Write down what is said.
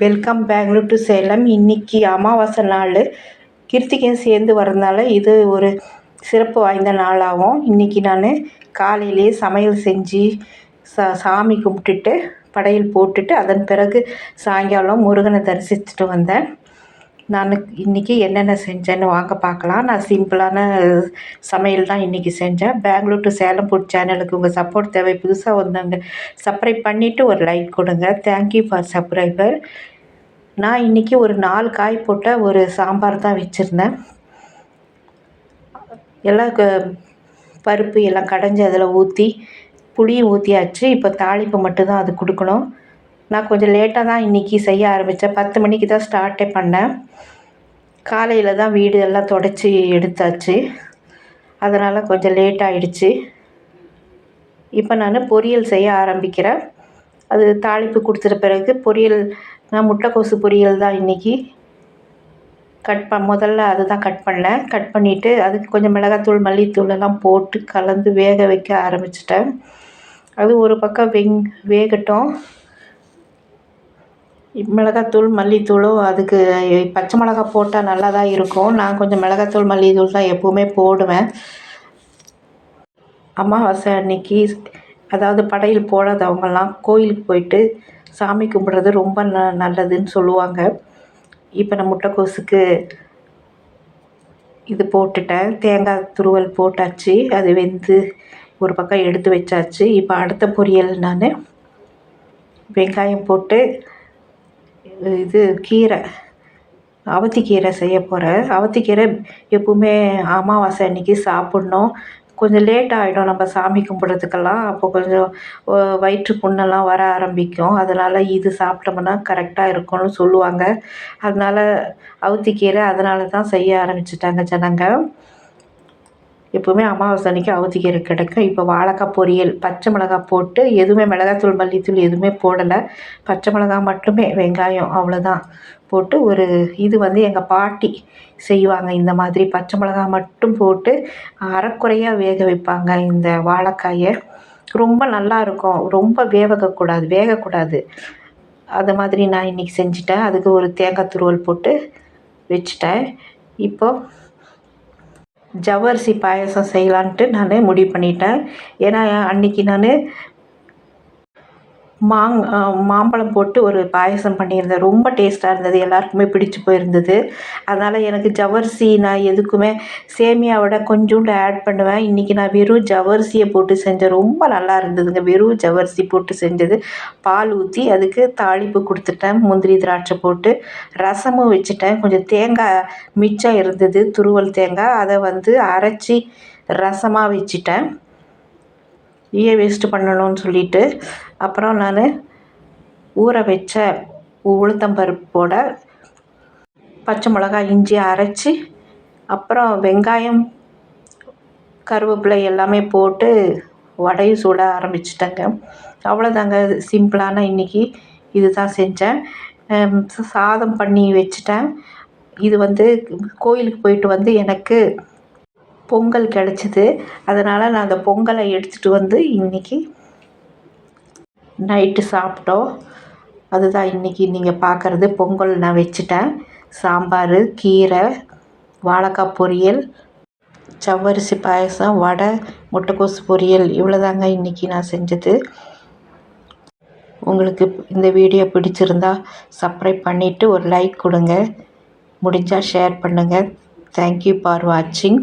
Welcome Bangalore to Salem இன்றைக்கி அமாவாசை நாள். கிருத்திகையும் சேர்ந்து வரதுனால இது ஒரு சிறப்பு வாய்ந்த நாளாகும். இன்றைக்கி நான் காலையிலேயே சமையல் செஞ்சு சா சாமி கும்பிட்டுட்டு படையல் போட்டுட்டு அதன் பிறகு சாயங்காலம் முருகனை தரிசிச்சுட்டு வந்தேன். நான் இன்றைக்கி என்னென்ன செஞ்சேன்னு வாங்க பார்க்கலாம். நான் சிம்பிளான சமையல் தான் இன்றைக்கி செஞ்சேன். பெங்களூர் டு சேலம் ஃபுட் சேனலுக்கு உங்கள் சப்போர்ட் தேவை. புதுசாக வந்தாங்க சப்ஸ்கிரைப் பண்ணிவிட்டு ஒரு லைக் கொடுங்க. தேங்க்யூ ஃபார் சப்ஸ்கிரைபர் நான் இன்றைக்கி ஒரு நாலு காய் போட்ட ஒரு சாம்பார் தான் வச்சுருந்தேன். எல்லாம் பருப்பு எல்லாம் கடைஞ்சி அதில் ஊற்றி புளியும் ஊற்றியாச்சு இப்போ தாளிப்பு மட்டும்தான் அது கொடுக்கணும். நான் கொஞ்சம் லேட்டாக தான் இன்றைக்கி செய்ய ஆரம்பித்தேன் பத்து மணிக்கு தான் ஸ்டார்ட்டே பண்ணேன். காலையில் தான் வீடு எல்லாம் தொடச்சி எடுத்தாச்சு. அதனால் கொஞ்சம் லேட் ஆகிடுச்சு இப்போ நான் பொரியல் செய்ய ஆரம்பிக்கிறேன். அது தாளிப்பு கொடுத்துட்ட பிறகு பொரியல் நான் முட்டைக்கோசு பொரியல் தான் இன்றைக்கி கட் ப முதல்ல அது தான் கட் பண்ணேன். கட் பண்ணிவிட்டு அதுக்கு கொஞ்சம் மிளகாத்தூள் மல்லித்தூள் எல்லாம் போட்டு கலந்து வேக வைக்க ஆரம்பிச்சிட்டேன். அது ஒரு பக்கம் வெங் வேகட்டும். மிளகாத்தூள் மல்லித்தூளும் அதுக்கு பச்சை மிளகா போட்டால் நல்லா தான் இருக்கும். நான் கொஞ்சம் மிளகாத்தூள் மல்லித்தூள் தான் எப்போவுமே போடுவேன். அமாவாசை அன்னைக்கு அதாவது படையல் போடாதவங்கெல்லாம் கோயிலுக்கு போயிட்டு சாமி கும்பிட்றது ரொம்ப ந நல்லதுன்னு சொல்லுவாங்க. இப்போ நான் முட்டைக்கோஸுக்கு இது போட்டுட்டேன். தேங்காய் துருவல் போட்டாச்சு. அது வெந்து ஒரு பக்கம் எடுத்து வச்சாச்சு. இப்போ அடுத்த பொரியல் நான் வெங்காயம் போட்டு இது கீரை அவத்திக்கீரை செய்ய போகிறேன் அவத்திக்கீரை எப்பவுமே அமாவாசை அன்னைக்கு சாப்பிட்ணும். கொஞ்சம் லேட் ஆகிடும் நம்ம சாமி கும்பிட்றதுக்கெல்லாம். அப்போ கொஞ்சம் வயிற்று புண்ணெல்லாம் வர ஆரம்பிக்கும். அதனால் இது சாப்பிட்டோம்னா கரெக்டாக இருக்கும்னு சொல்லுவாங்க. அதனால் அவுத்திக்கீரை அதனால தான் செய்ய ஆரம்பிச்சிட்டாங்க ஜனங்கள் எப்போவுமே அமாவாசை அன்றைக்கி அவத்திக்கீரை கிடைக்கும் இப்போ வாழைக்காய் பொரியல் பச்சை மிளகாய் போட்டு எதுவுமே மிளகாத்தூள் மல்லித்தூள் எதுவுமே போடலை. பச்சை மிளகாய் மட்டுமே வெங்காயம் அவ்வளோதான் போட்டு ஒரு இது வந்து எங்கள் பாட்டி செய்வாங்க. இந்த மாதிரி பச்சை மிளகாய் மட்டும் போட்டு அரைக்குறையாக வேக வைப்பாங்க இந்த வாழைக்காயை. ரொம்ப நல்லா இருக்கும். ரொம்ப வேகக்கூடாது வேகக்கூடாது. அது மாதிரி நான் இன்றைக்கி செஞ்சுட்டேன். அதுக்கு ஒரு தேங்காய் துருவல் போட்டு வச்சுட்டேன். இப்போது ஜவ்வரிசி பாயசம் செய்யலான்ட்டு நான் முடிவு பண்ணிட்டேன். ஏன்னா அன்றைக்கி நான் மாங் மாம்பழம் போட்டு ஒரு பாயசம் பண்ணியிருந்தேன். ரொம்ப டேஸ்ட்டாக இருந்தது. எல்லாருக்குமே பிடிச்சி போயிருந்தது. அதனால் எனக்கு ஜவ்வரிசி நான் எதுக்குமே சேமியாவோட கொஞ்சோண்டு ஆட் பண்ணுவேன். இன்றைக்கி நான் வெறும் ஜவ்வரிசியை போட்டு செஞ்சேன். ரொம்ப நல்லா இருந்ததுங்க. வெறும் ஜவ்வரிசி போட்டு செஞ்சது. பால் ஊற்றி அதுக்கு தாளிப்பு கொடுத்துட்டேன். முந்திரி திராட்சை போட்டு ரசமும் வச்சுட்டேன். கொஞ்சம் தேங்காய் மிச்சம் இருந்தது. துருவல் தேங்காய். அதை வந்து அரைச்சி ரசமாக வச்சுட்டேன். ஏன் வேஸ்ட்டு பண்ணணும்னு சொல்லிட்டு அப்புறம் நான் ஊற வச்ச உளுத்தம்பருப்போட பச்சை மிளகா இஞ்சி அரைச்சி அப்புறம் வெங்காயம் கருவேப்பிலை எல்லாமே போட்டு வடையும் சுட ஆரம்பிச்சிட்டேங்க. அவ்வளோதாங்க சிம்பிளான இன்றைக்கி இது தான் செஞ்சேன் சாதம் பண்ணி வச்சுட்டேன். இது வந்து கோயிலுக்கு போயிட்டு வந்து எனக்கு பொங்கல் கிடச்சிது. அதனால் நான் அந்த பொங்கலை எடுத்துகிட்டு வந்து இன்றைக்கி நைட்டு சாப்பிட்டோம். அதுதான் இன்றைக்கி நீங்கள் பார்க்குறது. பொங்கல் நான் வச்சுட்டேன். சாம்பார் கீரை வாழைக்காய் பொரியல் சவ்வரிசி பாயசம் வடை முட்டைக்கோஸ் பொரியல். இவ்வளோதாங்க இன்றைக்கி நான் செஞ்சது. உங்களுக்கு இந்த வீடியோ பிடிச்சிருந்தா சப்ஸ்கிரைப் பண்ணிவிட்டு ஒரு லைக் கொடுங்க. முடிஞ்சால் ஷேர் பண்ணுங்கள் தேங்க்யூ ஃபார் வாட்சிங்